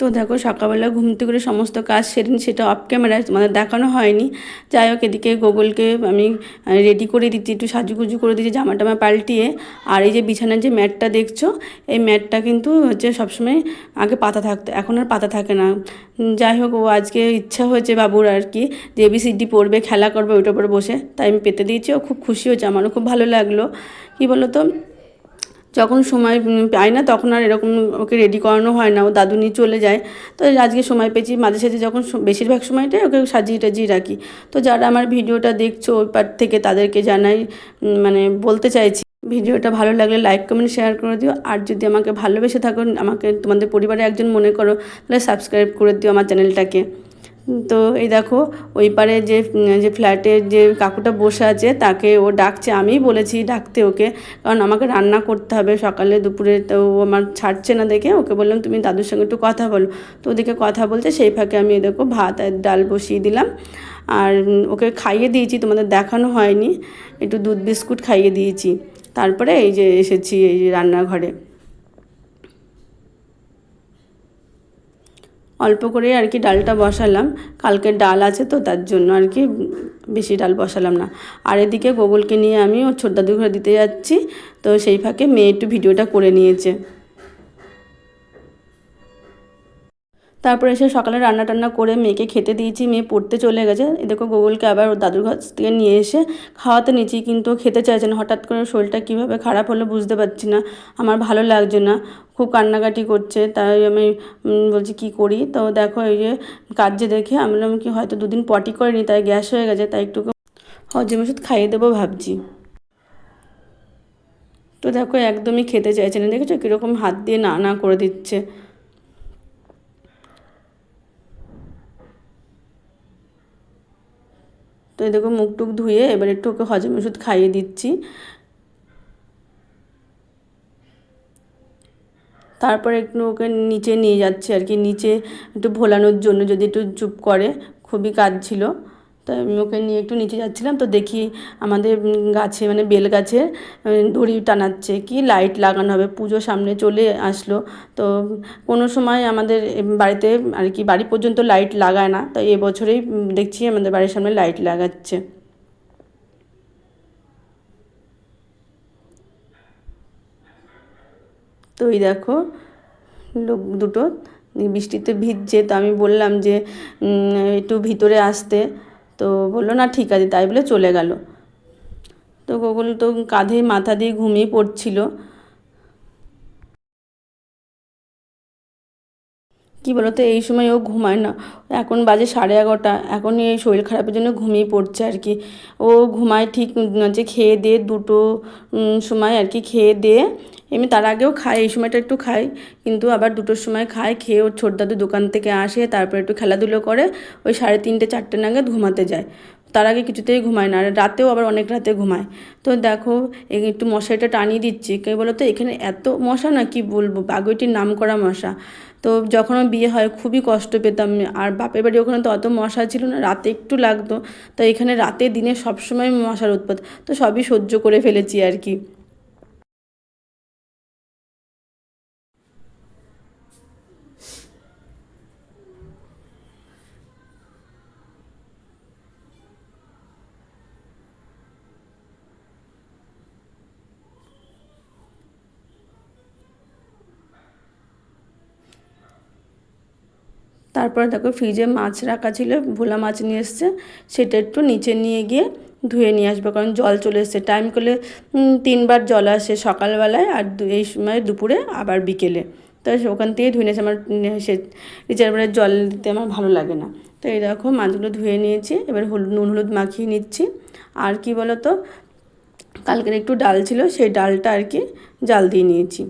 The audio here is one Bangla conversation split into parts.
তো দেখো, সকালবেলা ঘুম থেকে করে সমস্ত কাজ সেরে সেটা অফ ক্যামেরায় তোমাদের দেখানো হয়নি। যাই হোক, এদিকে গোগলকে আমি রেডি করে দিচ্ছি, একটু সাজুগুজু করে দিচ্ছি, জামা টামা পাল্টিয়ে। আর এই যে বিছানার যে ম্যাটটা দেখছ, এই ম্যাটটা কিন্তু হচ্ছে সবসময় আগে পাতা থাকতো, এখন আর পাতা থাকে না। যাই হোক, ও আজকে ইচ্ছা হয়েছে বাবুর আর কি, যে এবিসিডি পড়বে, খেলা করবে, ওইটার উপরে বসে। তাই আমি পেতে দিয়েছি, ও খুব খুশি হয়েছে, আমারও খুব ভালো লাগল। কী বলো তো যখন সময় পাই না, তখন আর এরকম ওকে রেডি করানো হয় না। ও দাদু নিয়ে চলে যায়। তো আজকে সময় পেয়েছি। মাঝে সাঝে যখন বেশিরভাগ সময়টাই ওকে সাজিয়ে টাজিয়ে রাখি। তো যারা আমার ভিডিওটা দেখছ, ওই পার থেকে তাদেরকে জানাই মানে বলতে চাইছি, ভিডিওটা ভালো লাগলে লাইক কমেন্ট শেয়ার করে দিও। আর যদি আমাকে ভালোবেসে থাকো, আমাকে তোমাদের পরিবারে একজন মনে করো, তাহলে সাবস্ক্রাইব করে দিও আমার চ্যানেলটাকে তো এই দেখো, ওই পারে যে যে ফ্ল্যাটের যে কাকুটা বসে আছে, তাকে ও ডাকছে। আমিই বলেছি ডাকতে ওকে, কারণ আমাকে রান্না করতে হবে। সকালে দুপুরে তো ও আমার ছাড়ছে না দেখে। ওকে বললাম, তুমি দাদুর সঙ্গে একটু কথা বলো। তো ওদিকে কথা বলছে সেই ফাঁকে আমি দেখো ভাত আর ডাল বসিয়ে দিলাম। আর ওকে খাইয়ে দিয়েছি, তোমাদের দেখানো হয়নি। একটু দুধ বিস্কুট খাইয়ে দিয়েছি। তারপরে এই যে এসেছি এই রান্নাঘরে। অল্প করে আর কি ডালটা বসালাম। কালকে ডাল আছে তো, তার জন্য আর কি বেশি ডাল বসালাম না। আর এদিকে গোগলকে নিয়ে আমি ওর ছোট দাদু ঘরে দিতে যাচ্ছি। তো সেই ফাঁকে মেয়ে একটু ভিডিওটা করে নিয়েছে। তারপরে এসে সকালে রান্না টান্না করে মেয়েকে খেতে দিয়েছি, মেয়ে পড়তে চলে গেছে। দেখো গোগলকে আবার ওর দাদুর কাছ থেকে নিয়ে এসে খাওয়াতে নিয়েছি, কিন্তু খেতে চাইছে না। হঠাৎ করে শরীরটা কীভাবে খারাপ হলো বুঝতে পারছি না। আমার ভালো লাগছে না। খুব কান্নাকাটি করছে। তাই আমি বলছি কি করি? তো দেখো এই যে কাজে দেখে। আমি বললাম কি, হয়তো দুদিন পটি করেনি, তাই গ্যাস হয়ে গেছে, তাই একটু হজম ওষুধ খাইয়ে দেবো ভাবছি। তো দেখো একদমই খেতে চাইছে না। দেখেছ কীরকম হাত দিয়ে না না করে দিচ্ছে। তো এই দেখো মুখ টুক ধুয়ে এবার একটু ওকে হজম ওষুধ খাইয়ে দিচ্ছি। তারপর একটু ওকে নিচে নিয়ে যাচ্ছে আর কি, নিচে একটু ভোলানোর জন্য যদি একটু চুপ করে, খুবই কাজ ছিল তাই আমি ওকে নিয়ে একটু নিচে যাচ্ছিলাম, তো দেখি আমাদের গাছে মানে বেল গাছে দড়ি টানাচ্ছে, কি লাইট লাগানো হবে, পুজো সামনে চলে আসলো। তো কোনো সময় আমাদের বাড়িতে আর কি বাড়ি পর্যন্ত লাইট লাগায় না তাই এবছরেই দেখছি আমাদের বাড়ির সামনে লাইট লাগাচ্ছে। তো এই দেখো, লোক দুটো, বৃষ্টিতে ভিজছে, তো আমি বললাম যে একটু ভিতরে আসতে। তো বলল, না, ঠিক আছে। তাই বলে চলে গেল। তো গোগল তো কাঁধে মাথা দিয়ে ঘুমিয়ে পড়ছিল। কি বলতো, এই সময় ও ঘুমায় না। এখন বাজে সাড়ে এগারোটা, এখন এই শরীর খারাপের জন্য ঘুমিয়ে পড়ছে আর কি। ও ঘুমায় ঠিক যে খেয়ে দিয়ে দুটো সময় আর কি খেয়ে দিয়ে, এমনি তার আগেও খায়, এই সময়টা একটু খায়, কিন্তু আবার দুটোর সময় খায়, খেয়ে ওর ছোট দাদু দোকান থেকে আসে, তারপর একটু খেলাধুলো করে, ওই সাড়ে তিনটে, চারটে নাগাদ ঘুমাতে যায়। তার আগে কিছুতেই ঘুমায় না, আর রাতেও আবার অনেক রাতে ঘুমায়। তো দেখো একটু মশারিটা টানিয়ে দিচ্ছি, কে বলো তো এখানে এত মশা না কি বলব, বাগুইটির নাম করা মশা। তো যখন বিয়ে হয়, খুবই কষ্ট পেতাম, আর বাপের বাড়ি ওখানে তো অত মশা ছিল না, রাতে একটু লাগতো। তো এখানে রাতে, দিনে সবসময় মশার উৎপাত, তো সবই সহ্য করে ফেলেছি আর কি। তারপরে দেখো ফ্রিজে মাছ রাখা ছিল, ভোলা মাছ নিয়ে এসছে, সেটা একটু নিচে নিয়ে গিয়ে ধুয়ে নিয়ে আসবে, কারণ জল চলে এসছে। টাইম করলে তিনবার জল আসে সকালবেলায় আর এই সময় দুপুরে, আবার বিকেলে। তো ওখান থেকে ধুয়ে নিয়েছে, আমার সে রিজার্ভারের জল দিতে আমার ভালো লাগে না। তো এই দেখো মাছগুলো ধুয়ে নিয়েছি, এবার হলুদ নুন হলুদ মাখিয়ে নিচ্ছি। আর কি বলো তো কালকের একটু ডাল ছিল, সেই ডালটা আর কি জাল দিয়ে নিয়েছি।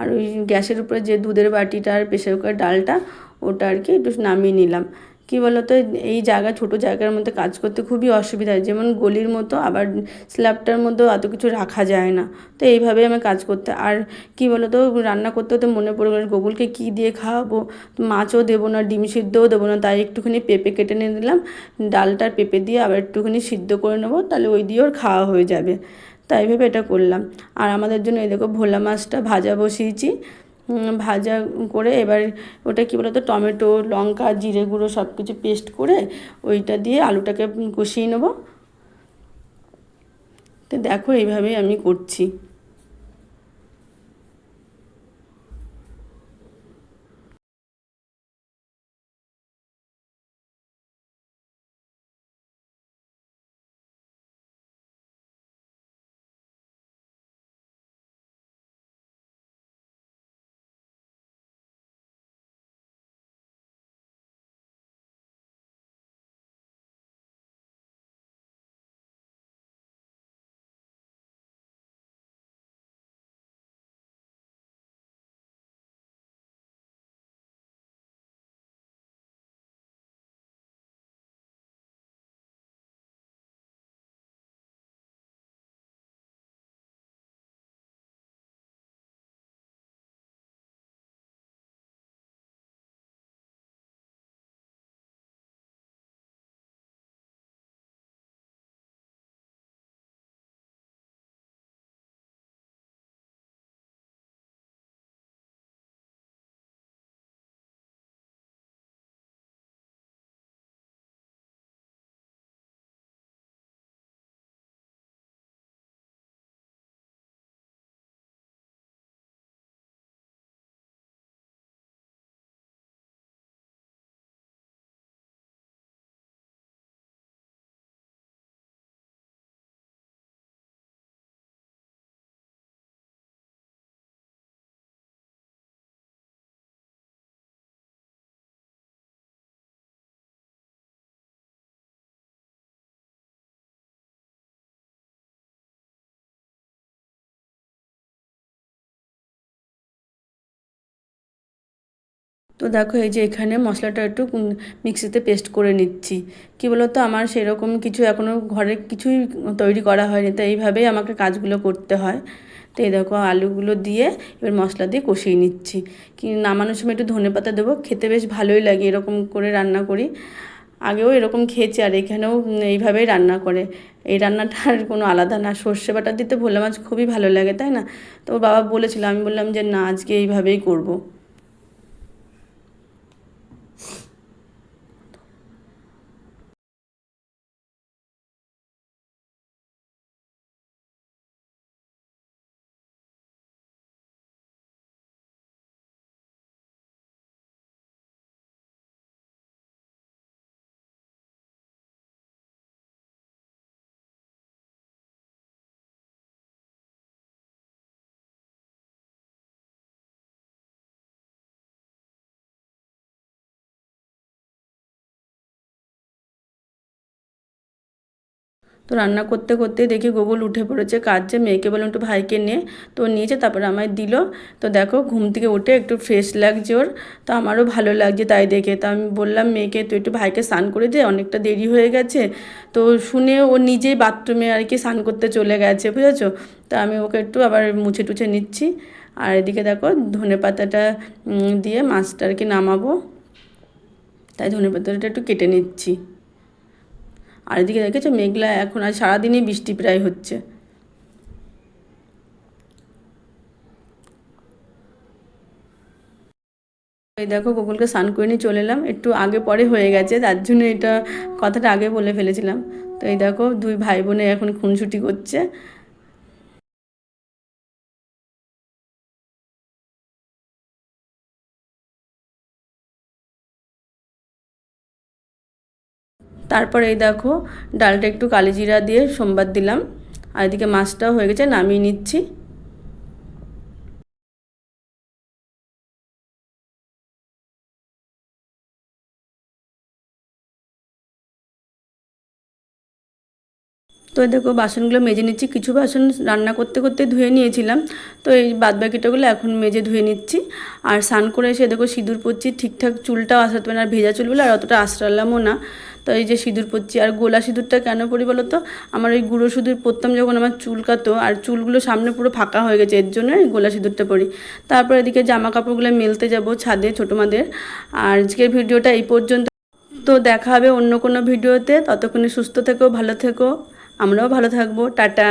আর ওই গ্যাসের উপরে যে দুধের বাটিটা আর প্রেসার কুকার ডালটা, ওটা আর কি একটু নামিয়ে নিলাম। কী বলতো, এই জায়গা ছোটো জায়গার মধ্যে কাজ করতে খুবই অসুবিধা হয়। যেমন গলির মতো, আবার স্ল্যাবটার মধ্যেও এত কিছু রাখা যায় না। তো এইভাবেই আমি কাজ করতে, আর কী বলতো, রান্না করতে করতে মনে পড়ে গেল গোকুলকে কী দিয়ে খাওয়াবো? মাছও দেবো না, ডিম সিদ্ধও দেবো না। তাই একটুখানি পেঁপে কেটে নিয়ে দিলাম ডালটা আর পেঁপে দিয়ে আবার একটুখানি সিদ্ধ করে নেব। তাহলে ওই দিয়েও খাওয়া হয়ে যাবে। তাই ভেবে এটা করলাম। আর আমাদের জন্য এই দেখো ভোলা মাছটা ভাজা বসিয়েছি। ভাজা করে এবার ওটা কী বলতো, টমেটো, লঙ্কা, জিরে গুঁড়ো সব কিছু পেস্ট করে ওইটা দিয়ে আলুটাকে কষিয়ে নেব। তো দেখো এইভাবেই আমি করছি। তো দেখো এই যে এখানে মশলাটা একটু মিক্সিতে পেস্ট করে নিচ্ছি। কী বলতো? আমার সেরকম কিছু এখনও ঘরে কিছুই তৈরি করা হয়নি, তো এইভাবেই আমাকে কাজগুলো করতে হয়। তো এই দেখো, আলুগুলো দিয়ে এবার মশলা দিয়ে কষিয়ে নিচ্ছি। কি নামানোর সময় একটু ধনে পাতা দেবো, খেতে বেশ ভালোই লাগে এরকম করে রান্না করি। আগেও এরকম খেয়েছি, আর এখানেও এইভাবেই রান্না করে। এই রান্নাটার কোনো আলাদা না, সর্ষে বাটা দিতে ভোলা মাছ খুবই ভালো লাগে, তাই না? তো বাবা বলেছিল, আমি বললাম যে, না, আজকে এইভাবেই করব। তো রান্না করতে করতে দেখি গোগল উঠে পড়েছে যে মেয়েকে বললাম, একটু ভাইকে নে। তো নিয়েছে, তারপরে আমায় দিল। তো দেখো ঘুম থেকে উঠে একটু ফ্রেশ লাগছে ওর, তো আমারও ভালো লাগছে তাই দেখে। তো আমি বললাম, মেয়েকে তুই একটু ভাইকে স্নান করে দে, অনেকটা দেরি হয়ে গেছে। তো শুনে ও নিজেই বাথরুমে আর কি স্নান করতে চলে গেছে, বুঝেছ? তো আমি ওকে একটু আবার মুছে টুছে নিচ্ছি। আর এদিকে দেখো ধনে পাতাটা দিয়ে মাছটা আর কি নামাবো। তাই ধনে পাতাটা একটু কেটে নিচ্ছি। আর এদিকে দেখেছ মেঘলা এখন আর সারাদিনই বৃষ্টি প্রায় হচ্ছে। এই দেখো গোকুলকে স্নান করে নিয়ে চলে এলাম। একটু আগে পরে হয়ে গেছে, তার জন্য এটা কথাটা আগে বলে ফেলেছিলাম। তো এই দেখো দুই ভাই বোনে এখন খুনসুটি করছে। তারপর এই দেখো ডালটা একটু কালিজিরা দিয়ে সোমবার দিলাম। আর এদিকে মাছটাও হয়ে গেছে, নামিয়ে নিচ্ছি। তো দেখো বাসনগুলো মেজে নিচ্ছি। কিছু বাসন রান্না করতে করতে ধুয়ে নিয়েছিলাম। তো এই বাদ বাকিটাগুলো এখন মেজে ধুয়ে নিচ্ছি। আর স্নান করে এসে দেখো সিঁদুর পরছি। ঠিকঠাক চুলটাও আসাতে পারে না আর ভেজা চুলগুলো আর অতটা আশ্রালামও না। তো এই যে সিঁদুর পরছি। আর গোলা সিঁদুরটা কেন পরি বলো তো? আমার ওই গুঁড়ো সিঁদুর পরতাম যখন আমার চুল কাতো। আর চুলগুলো সামনে পুরো ফাঁকা হয়ে গেছে। এর জন্য গোলা সিঁদুরটা পরি। তারপর এদিকে জামা কাপড়গুলো মেলতে যাব ছাদে ছোটো মাদের। আর আজকের ভিডিওটা এই পর্যন্ত। তো দেখা হবে অন্য কোনো ভিডিওতে। ততক্ষণে সুস্থ থেকো, ভালো থেকো। আমরাও ভালো থাকব টাটা।